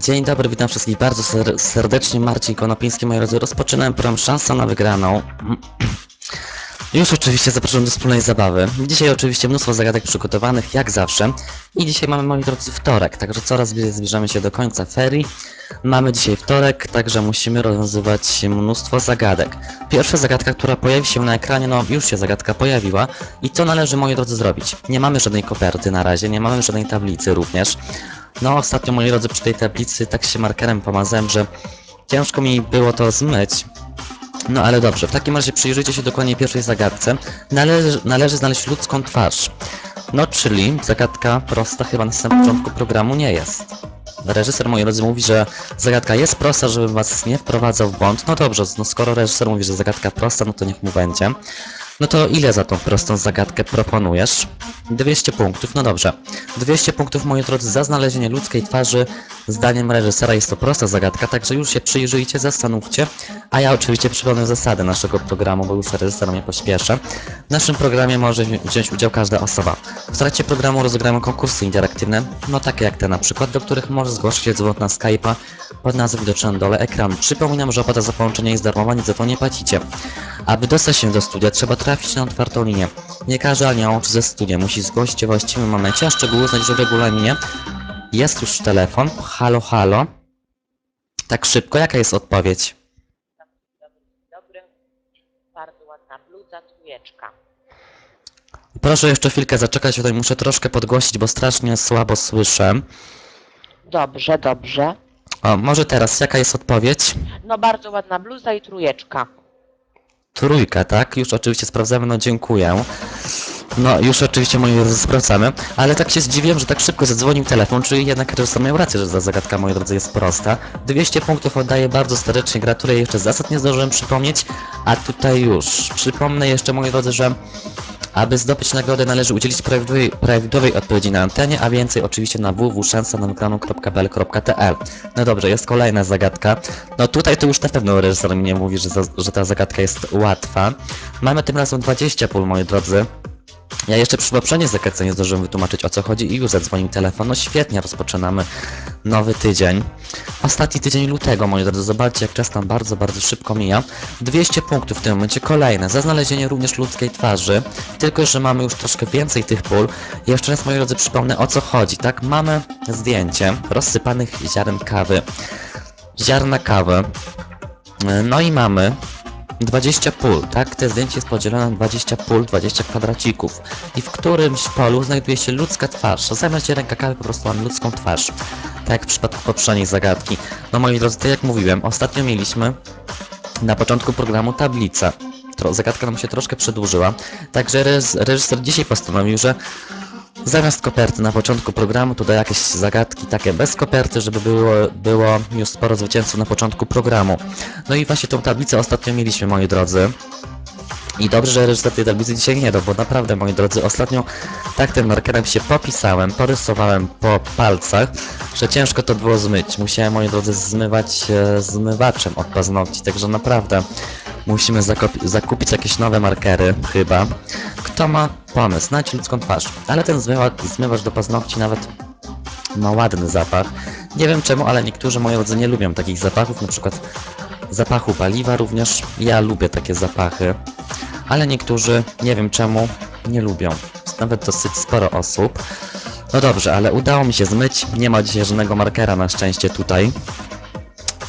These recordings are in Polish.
Dzień dobry, witam wszystkich bardzo ser serdecznie. Marcin Konopiński, moi drodzy. Rozpoczynałem program Szansa na wygraną. Już oczywiście zapraszam do wspólnej zabawy. Dzisiaj oczywiście mnóstwo zagadek przygotowanych, jak zawsze. I dzisiaj mamy, moi drodzy, wtorek, także coraz bliżej zbliżamy się do końca ferii. Mamy dzisiaj wtorek, także musimy rozwiązywać mnóstwo zagadek. Pierwsza zagadka, która pojawi się na ekranie, no już się zagadka pojawiła. I co należy, moi drodzy, zrobić? Nie mamy żadnej koperty na razie, nie mamy żadnej tablicy również. No ostatnio, moi drodzy, przy tej tablicy tak się markerem pomazałem, że ciężko mi było to zmyć. No ale dobrze, w takim razie przyjrzyjcie się dokładnie pierwszej zagadce. Należy, należy znaleźć ludzką twarz. No czyli zagadka prosta chyba na samym początku programu nie jest. Reżyser, moi drodzy, mówi, że zagadka jest prosta, żeby was nie wprowadzał w błąd. No dobrze, no skoro reżyser mówi, że zagadka prosta, no to niech mu będzie. No to ile za tą prostą zagadkę proponujesz? 200 punktów, no dobrze. 200 punktów, moi drodzy, za znalezienie ludzkiej twarzy. Zdaniem reżysera jest to prosta zagadka, także już się przyjrzyjcie, zastanówcie. A ja oczywiście przypomnę zasady naszego programu, bo już reżyser mnie pośpieszę. W naszym programie może wzi- wziąć udział każda osoba. W trakcie programu rozegramy konkursy interaktywne, no takie jak te na przykład, do których może zgłosić się dzwon na Skype'a pod nazwą widoczną na dole ekranu. Przypominam, że opłata za połączenie jest darmowa, nic za to nie płacicie. Aby dostać się do studia, trzeba trafić na otwartą linię. Nie każdy anioł ze studia musi zgłosić się w właściwym momencie, a szczegóły znajdziecie w regulaminie. Jest już telefon. Halo, halo. Tak szybko, jaka jest odpowiedź? Dobry. Bardzo ładna bluza, trójeczka. Proszę jeszcze chwilkę zaczekać, tutaj muszę troszkę podgłosić, bo strasznie słabo słyszę. Dobrze, dobrze. O, może teraz, jaka jest odpowiedź? No bardzo ładna bluza i trójeczka. Trójka, tak? Już oczywiście sprawdzamy, no dziękuję. No, już oczywiście moi sprawdzamy, ale tak się zdziwiłem, że tak szybko zadzwonił telefon, czyli jednak reżyser miał rację, że ta zagadka, moi drodzy, jest prosta. 200 punktów oddaję bardzo serdecznie, gratuluję, jeszcze zasad nie zdążyłem przypomnieć, a tutaj już. Przypomnę jeszcze, moi drodzy, że aby zdobyć nagrodę należy udzielić prawidłowej, prawidłowej odpowiedzi na antenie, a więcej oczywiście na www.szansanamykranu.pl No dobrze, jest kolejna zagadka. No tutaj to już na pewno reżyser mnie mówi, że, za, że ta zagadka jest łatwa. Mamy tym razem 20 pól, moi drodzy. Ja jeszcze przy poprzedniej zagadce nie zdążyłem wytłumaczyć o co chodzi i już zadzwonił telefon. No świetnie, rozpoczynamy nowy tydzień. Ostatni tydzień lutego, moi drodzy, zobaczcie jak czas tam bardzo, bardzo szybko mija. 200 punktów w tym momencie, kolejne, za znalezienie również ludzkiej twarzy. Tylko, że mamy już troszkę więcej tych pól. Jeszcze raz, moi drodzy, przypomnę o co chodzi, tak? Mamy zdjęcie rozsypanych ziaren kawy. Ziarna kawy. No i mamy 20 pól, tak? Te zdjęcie jest podzielone na 20 pól, 20 kwadracików. I w którymś polu znajduje się ludzka twarz. Zamiast ręka kawy po prostu mamy ludzką twarz. Tak jak w przypadku poprzedniej zagadki. No moi drodzy, tak jak mówiłem, ostatnio mieliśmy na początku programu tablicę. Zagadka nam się troszkę przedłużyła. Także reż- reżyser dzisiaj postanowił, że Zamiast koperty na początku programu to da jakieś zagadki takie bez koperty, żeby było, było już sporo zwycięzców na początku programu. No i właśnie tą tablicę ostatnio mieliśmy, moi drodzy. I dobrze, że reżyser tej tablicy dzisiaj nie dał, bo naprawdę, moi drodzy, ostatnio tak tym markerem się popisałem, porysowałem po palcach, że ciężko to było zmyć. Musiałem, moi drodzy, zmywać e, zmywaczem od paznokci, także naprawdę musimy zakupić jakieś nowe markery, chyba. Kto ma pomysł? Znajdź ludzką twarz. Ale ten zmywa- do paznokci nawet ma ładny zapach. Nie wiem czemu, ale niektórzy moi drodzy nie lubią takich zapachów, na przykład zapachu paliwa również. Ja lubię takie zapachy, ale niektórzy, nie wiem czemu, nie lubią. Nawet dosyć sporo osób. No dobrze, ale udało mi się zmyć. Nie ma dzisiaj żadnego markera na szczęście tutaj.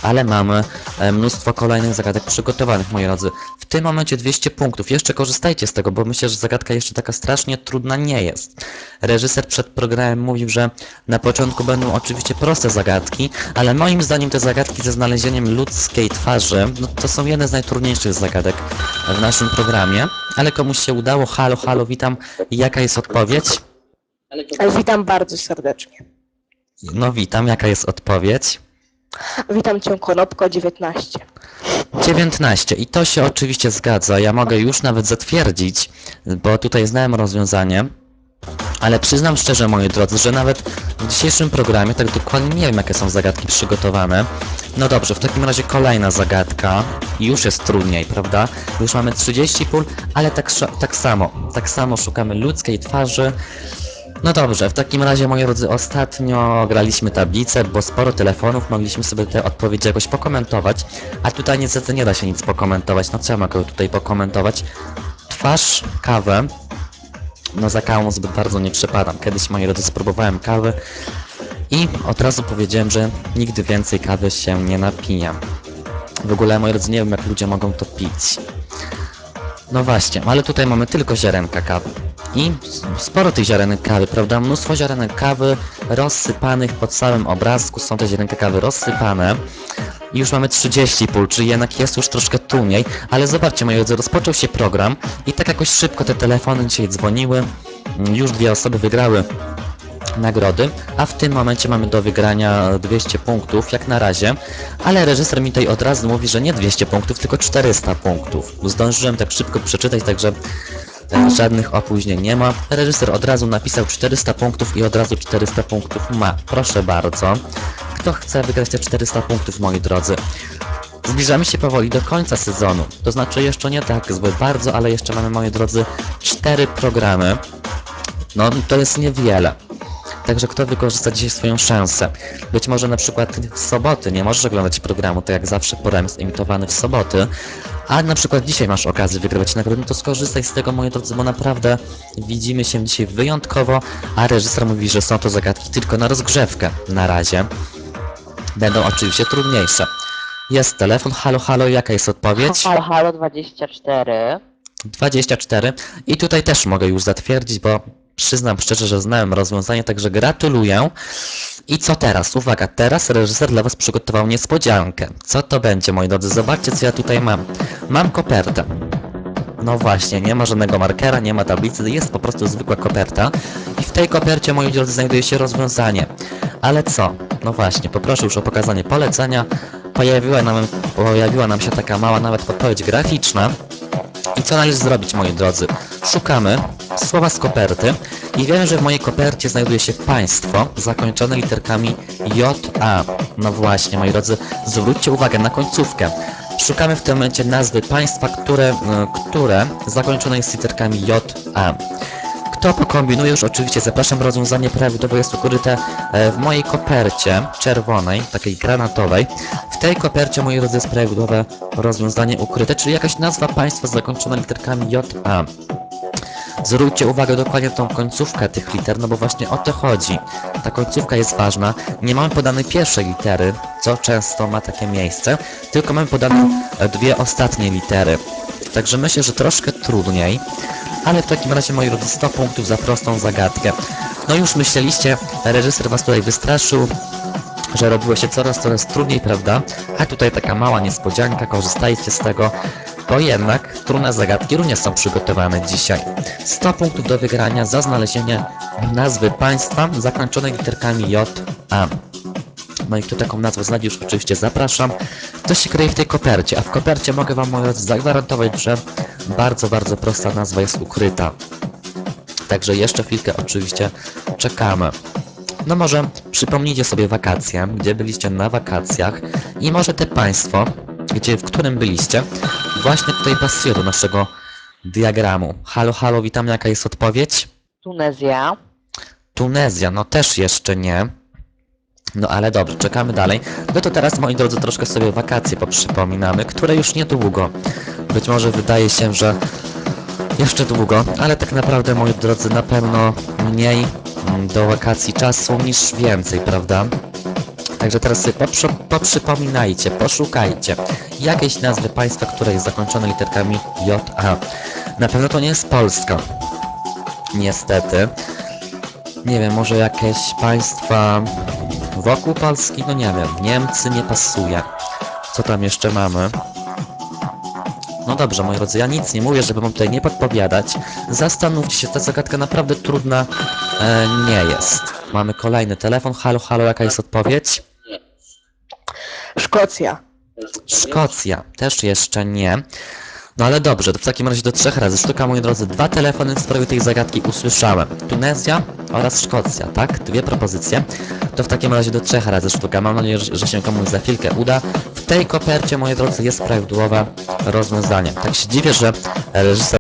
Ale mamy mnóstwo kolejnych zagadek przygotowanych, moi drodzy. W tym momencie 200 punktów. Jeszcze korzystajcie z tego, bo myślę, że zagadka jeszcze taka strasznie trudna nie jest. Reżyser przed programem mówił, że na początku będą oczywiście proste zagadki, ale moim zdaniem te zagadki ze znalezieniem ludzkiej twarzy, no to są jedne z najtrudniejszych zagadek w naszym programie. Ale komuś się udało. Halo, halo, witam. Jaka jest odpowiedź? Witam bardzo serdecznie. No witam, jaka jest odpowiedź? Witam Cię Konopko 19. 19. I to się oczywiście zgadza. Ja mogę już nawet zatwierdzić, bo tutaj znałem rozwiązanie. Ale przyznam szczerze, moi drodzy, że nawet w dzisiejszym programie tak dokładnie nie wiem, jakie są zagadki przygotowane. No dobrze, w takim razie kolejna zagadka. Już jest trudniej, prawda? Już mamy 30 pól, ale tak, tak samo. Tak samo szukamy ludzkiej twarzy. No dobrze, w takim razie moi drodzy, ostatnio graliśmy tablicę, bo sporo telefonów, mogliśmy sobie te odpowiedzi jakoś pokomentować, a tutaj niestety nie da się nic pokomentować, no co ja mogę tutaj pokomentować? Twarz, kawę, no za kawą zbyt bardzo nie przepadam, kiedyś moi drodzy spróbowałem kawy i od razu powiedziałem, że nigdy więcej kawy się nie napiję. W ogóle moi drodzy, nie wiem jak ludzie mogą to pić. No właśnie, ale tutaj mamy tylko ziarenka kawy. I sporo tych ziarenek kawy, prawda? Mnóstwo ziarenek kawy rozsypanych po całym obrazku. Są te ziarenka kawy rozsypane. I już mamy 30 pól, czyli jednak jest już troszkę trudniej. Ale zobaczcie, moi drodzy, rozpoczął się program i tak jakoś szybko te telefony dzisiaj dzwoniły. Już dwie osoby wygrały nagrody, a w tym momencie mamy do wygrania 200 punktów, jak na razie, ale reżyser mi tutaj od razu mówi, że nie 200 punktów, tylko 400 punktów. Zdążyłem tak szybko przeczytać, także żadnych opóźnień nie ma. Reżyser od razu napisał 400 punktów i od razu 400 punktów ma. Proszę bardzo. Kto chce wygrać te 400 punktów, moi drodzy? Zbliżamy się powoli do końca sezonu. To znaczy jeszcze nie tak zbyt bardzo, ale jeszcze mamy, moi drodzy, 4 programy. No, to jest niewiele. Także kto wykorzysta dzisiaj swoją szansę? Być może na przykład w soboty nie możesz oglądać programu, tak jak zawsze poranny jest emitowany w soboty, a na przykład dzisiaj masz okazję wygrywać nagrodę, to skorzystaj z tego, moi drodzy, bo naprawdę widzimy się dzisiaj wyjątkowo, a reżyser mówi, że są to zagadki tylko na rozgrzewkę na razie. Będą oczywiście trudniejsze. Jest telefon, halo, halo, jaka jest odpowiedź? Halo, halo 24. 24 i tutaj też mogę już zatwierdzić, bo przyznam szczerze, że znałem rozwiązanie, także gratuluję. I co teraz? Uwaga, teraz reżyser dla Was przygotował niespodziankę. Co to będzie, moi drodzy? Zobaczcie, co ja tutaj mam. Mam kopertę. No właśnie, nie ma żadnego markera, nie ma tablicy, jest po prostu zwykła koperta. I w tej kopercie, moi drodzy, znajduje się rozwiązanie. Ale co? No właśnie, poproszę już o pokazanie polecenia. Pojawiła nam, pojawiła nam się taka mała nawet podpowiedź graficzna. I co należy zrobić, moi drodzy? Szukamy słowa z koperty i wiem, że w mojej kopercie znajduje się państwo zakończone literkami JA. No właśnie, moi drodzy, zwróćcie uwagę na końcówkę. Szukamy w tym momencie nazwy państwa, które, e, które zakończone jest literkami JA. Kto pokombinuje już oczywiście zapraszam, rozwiązanie prawidłowe jest ukryte e, w mojej kopercie czerwonej, takiej granatowej. W tej kopercie, moi drodzy, jest prawidłowe rozwiązanie ukryte, czyli jakaś nazwa państwa zakończona literkami JA. Zwróćcie uwagę dokładnie na tą końcówkę tych liter, no bo właśnie o to chodzi. Ta końcówka jest ważna. Nie mamy podanej pierwszej litery, co często ma takie miejsce, tylko mamy podane dwie ostatnie litery. Także myślę, że troszkę trudniej, ale w takim razie, moi drodzy, 100 punktów za prostą zagadkę. No już myśleliście, reżyser was tutaj wystraszył, że robiło się coraz, coraz trudniej, prawda? A tutaj taka mała niespodzianka, korzystajcie z tego, bo jednak trudne zagadki również są przygotowane dzisiaj. 100 punktów do wygrania za znalezienie nazwy państwa zakończonej literkami J, A. No i kto taką nazwę znajdzie, już oczywiście zapraszam. To się kryje w tej kopercie, a w kopercie mogę wam zagwarantować, że bardzo, bardzo prosta nazwa jest ukryta. Także jeszcze chwilkę oczywiście czekamy. No może przypomnijcie sobie wakacje, gdzie byliście na wakacjach i może te państwo, gdzie, w którym byliście, właśnie tutaj pasuje do naszego diagramu. Halo, halo, witam, jaka jest odpowiedź? Tunezja. Tunezja, no też jeszcze nie. No ale dobrze, czekamy dalej. No to teraz, moi drodzy, troszkę sobie wakacje poprzypominamy, które już niedługo. Być może wydaje się, że jeszcze długo, ale tak naprawdę, moi drodzy, na pewno mniej do wakacji czasu niż więcej, prawda? Także teraz sobie poprzy poprzypominajcie, poszukajcie jakiejś nazwy państwa, które jest zakończone literkami JA. Na pewno to nie jest Polska. Niestety. Nie wiem, może jakieś państwa wokół Polski? No nie wiem. Niemcy nie pasuje. Co tam jeszcze mamy? No dobrze, moi drodzy, ja nic nie mówię, żeby wam tutaj nie podpowiadać. Zastanówcie się, ta zagadka naprawdę trudna e, nie jest. Mamy kolejny telefon. Halo, halo, jaka jest odpowiedź? Szkocja. Szkocja. Też jeszcze nie. No ale dobrze, to w takim razie do trzech razy sztuka, moi drodzy. Dwa telefony w sprawie tej zagadki usłyszałem. Tunezja oraz Szkocja, tak? Dwie propozycje. To w takim razie do trzech razy sztuka. Mam nadzieję, że się komuś za chwilkę uda. W tej kopercie, moi drodzy, jest prawidłowe rozwiązanie. Tak się dziwię, że reżyser